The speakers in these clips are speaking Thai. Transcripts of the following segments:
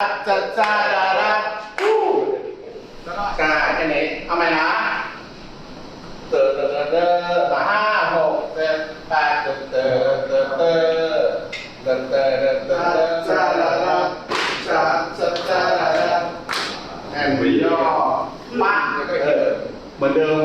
จ้าจ้าจ้าจ้จ้าแค่นี้เอาไหมนะเตอเตอเตอมาห้าหกเจ็ดแปดเตอเตอเตอเตอเตอเตอเตอจ้าจ้าจ้าจ้าจ้าจ้าแอนวิโยมาเหมือนเดิม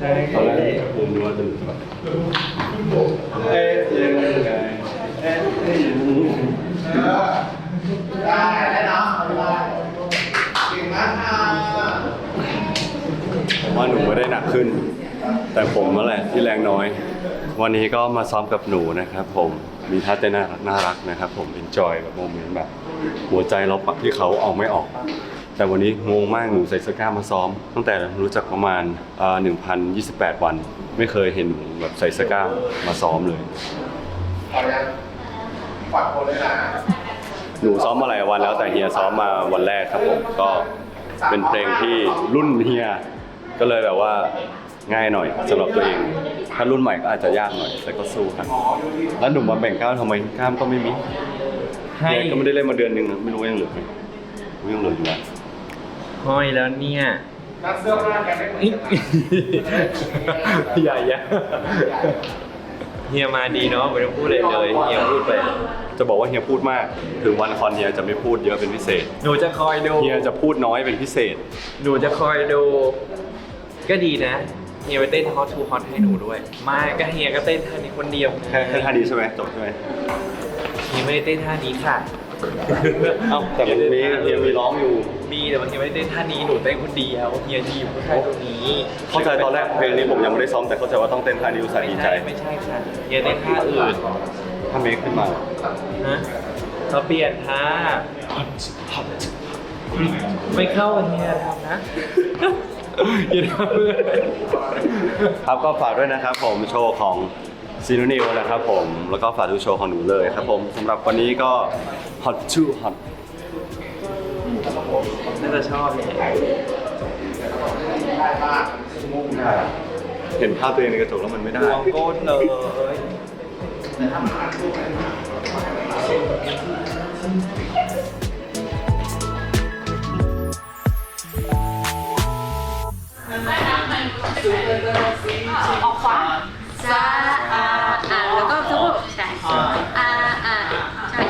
ตอนแรกผมดูว่าจะหลุดก่อนเอ๊ะยังไงเอ๊ะเอ๊ะเออได้ได้เนาะได้เก่งมากค่ะผมว่าหนูไม่ได้หนักขึ้น แต่ผมนั่นแหละที่แรงน้อย วันนี้ก็มาซ้อมกับหนูนะครับ ผมมีท่าเต้นน่ารักน่ารักนะครับ ผม enjoy แบบโมเมนต์แบบหัวใจเราปักที่เขาเอาไม่ออก แต่วันนี้งงมากหนูใส่เสื้อกล้ามมาซ้อม ตั้งแต่รู้จักประมาณอ่า1,028 วัน ไม่เคยเห็นหนูแบบใส่เสื้อกล้ามมาซ้อมเลยขอยังฝากคนเลยนะหนูซ้อมมาหลายวันแล้วแต่เฮียซ้อมมาวันแรกครับผมก็เป็นเพลงที่รุ่นเฮียก็เลยแบบว่าง่ายหน่อยสำหรับตัวเอง ถ้ารุ่นใหม่ก็อาจจะยากหน่อยแต่ก็สู้ครับแล้วหนุ่มมาแบ่งกล้ามทำไมกล้ามก็ไม่มีให้ เฮียก็ไม่ได้เล่นมาเดือนหนึงนะไม่รู้ยังเหลือไหมยังเหลืออยู่นะ ห้อยแล้วเนี่ยนัดเสื้อผ้ากันไม่เหมือนกันใหญ่ยะเฮียมาดีเนาะไม่ต้องพูดเลยเลยเฮียพูดไปจะบอกว่าเฮียพูดมาก ถึงวันคอนเฮียจะไม่พูดเยอะเป็นพิเศษ หนูจะคอยดูเฮียจะพูดน้อยเป็นพิเศษ หนูจะคอยดู ก็ดีนะเฮียไปเต้นฮอตทูฮอตให้หนูด้วยไม่ก็เฮียก็เต้นท่านี้คนเดียวแค่แค่ท่านี้ใช่ไหมจบใช่ไหมเฮียไม่ได้เต้นท่านี้ค่ะ เอ้าแต่วันนี้เฮียมีร้องอยู่ มีแต่ว่าเฮียไม่ได้เต้นท่านี้หนูเต้นคนเดียวเฮียดีอยู่แค่ตรงนี้เข้าใจตอนแรกเพลงนี้ผมยังไม่ได้ซ้อมแต่เข้าใจว่าต้องเต้นท่านี้อุตส่าห์ดีไม่ใจใช่ไม่ใช่ค่ะเฮียเต้นท่าอื่นถ้าเมคขึ้นมาฮะเราเปลี่ยนท่าไม่เข้ากับเฮียทำนะอย่าทำเพื่อนครับก็ฝากด้วยนะครับผมโชว์ของ ซีนูนิวนะครับผม แล้วก็ฝากดูโชว์ของหนูเลยครับผมสำหรับวันนี้ก็ hot to hot น่าจะชอบเลยเห็นภาพตัวเองในกระจกแล้วมันไม่ได้ วงก้นเลย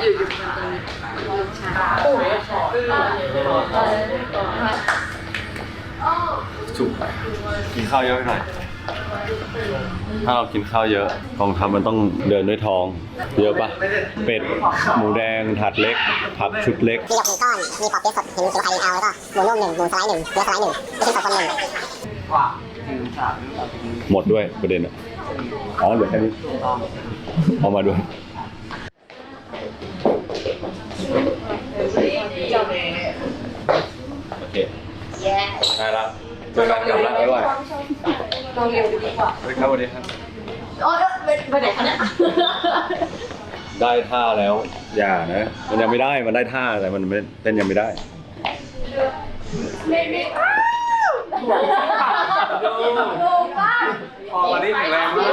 อยู่อยู่บนตรงนี้ช่โอ้ยค่ะจุกไปกินข้าวเยอะไปหน่อย ถ้าเรากินข้าวเยอะกองทัพมันต้องเดินด้วยท้อง เยอะปะเป็ด หมูแดง ถาดเล็ก ผักชุดเล็กมีหยกหนึ่งก้อน มีปอบเปี๊ยะสดเห็นมีสุรไทยเอาแล้วก็หมูนุ่มหนึ่งหมูสไลด์หนึ่งเนื้อสไลด์หนึ่งลูกชิ้นสดคนหนึ่งหมดด้วยประเด็นอะ อ๋อเหลือแค่นี้เอามาด้วย เเค แย่ ได้ละเจอกันกลับแล้วบ๊ายบายลองเร็วดีกว่าสวัสดีครับสวัสดีครับโอ๊ยไปไหนคะเนี่ยได้ท่าแล้ว อย่านะ มันยังไม่ได้มันได้ท่าแต่มันไม่เต้นยังไม่ได้ดูป้าพอวันนี้แข็งแรงมา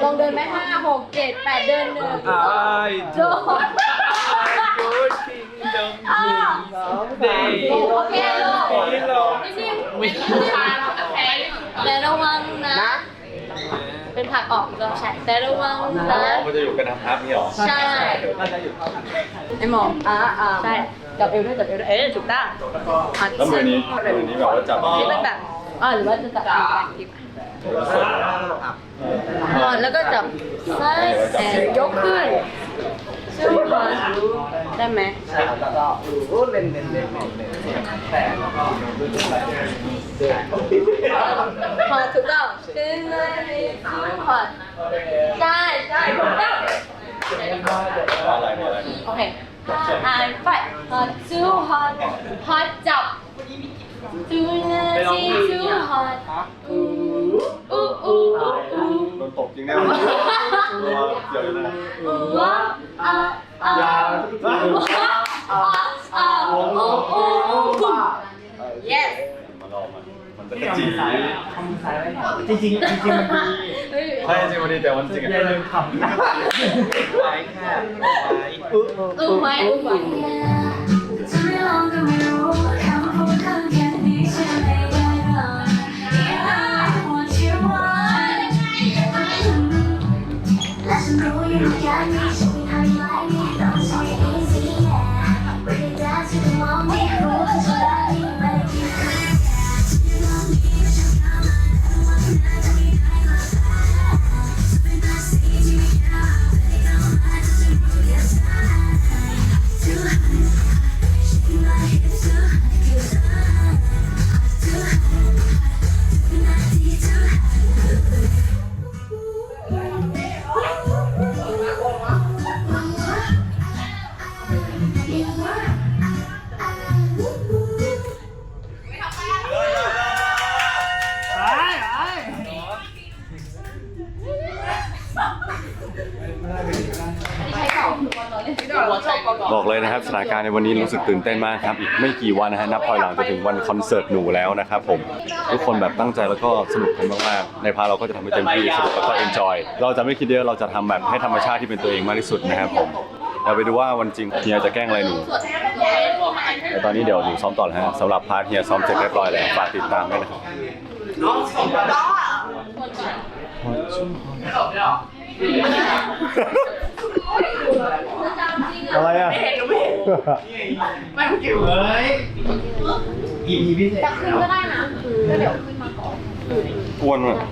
กลองเดินไหมห้าหกเจ็ดแปดเดินหนึ่งไอ้โดนยูคิงดมเดย์โอเค ลูกนี่ลงนิ่มๆแต่ระวังนะ เป็นผักออกอีกรอบใช่แต่ระวังนะมันจะอยู่กันทับนี่หรอใช่ไอหมออ่าอ่าใช่จับเอวด้วยจับเอวด้วยเอ๊ะถูกต้องแล้วมือนี้มือนี้แบบว่าจับนี่เป็นแบบอ่าหรือว่าจะจับอีกแบบคลิปอ่าแล้วก็จับซ้ายแอนยกขึ้น ซึ่งพอได้ไหมพอถูกต้องขึ้นเลยพอใช่ใช่ถูกต้องอะไรเนี่ยอะไรโอเคอ่านไปฮอตจูฮอตฮอตจับจูนาทีจูฮอตอู้อู้อู้อู้อู้โดนตบจริงแน่ ตัวเกี่ยวอยู่นะอู้ว้าอ่าอ่าอ่าอ่าอู้อู้อู้ yes มาลองมันมันจะกระจีจริงจริงจริงมันดีใช่จริงวันนี้แต่วันจริงอย่าลืมทำนะไปค่ะไปอุ๊บอู้ไหมอู้ไหมจะ บอกเลยนะครับสถานการณ์ในวันนี้รู้สึกตื่นเต้นมากครับอีกไม่กี่วันนะฮะนับถอยหลังจะถึงวันคอนเสิร์ตหนูแล้วนะครับผมทุกคนแบบตั้งใจแล้วก็สนุกกันมากๆในพาร์ทเราก็จะทำให้เต็มที่สนุกแล้วก็เอนจอยเราจะไม่คิดเยอะเราจะทำแบบให้ธรรมชาติที่เป็นตัวเองมากที่สุดนะครับผมเราไปดูว่าวันจริงเฮียจะแกล้งอะไรหนูแต่ตอนนี้เดี๋ยวหนูซ้อมต่อแล้วฮะสำหรับพาร์ทเฮียซ้อมเสร็จเรียบร้อยแล้วฝากติดตามด้วยนะครับ อะไรอะ ไม่เห็นหนูไม่เห็นไม่ต้องกินเลย อีพีพิเศษแต่คืนก็ได้นะก็เดี๋ยวขึ้นมาก่อน อ้วนเลย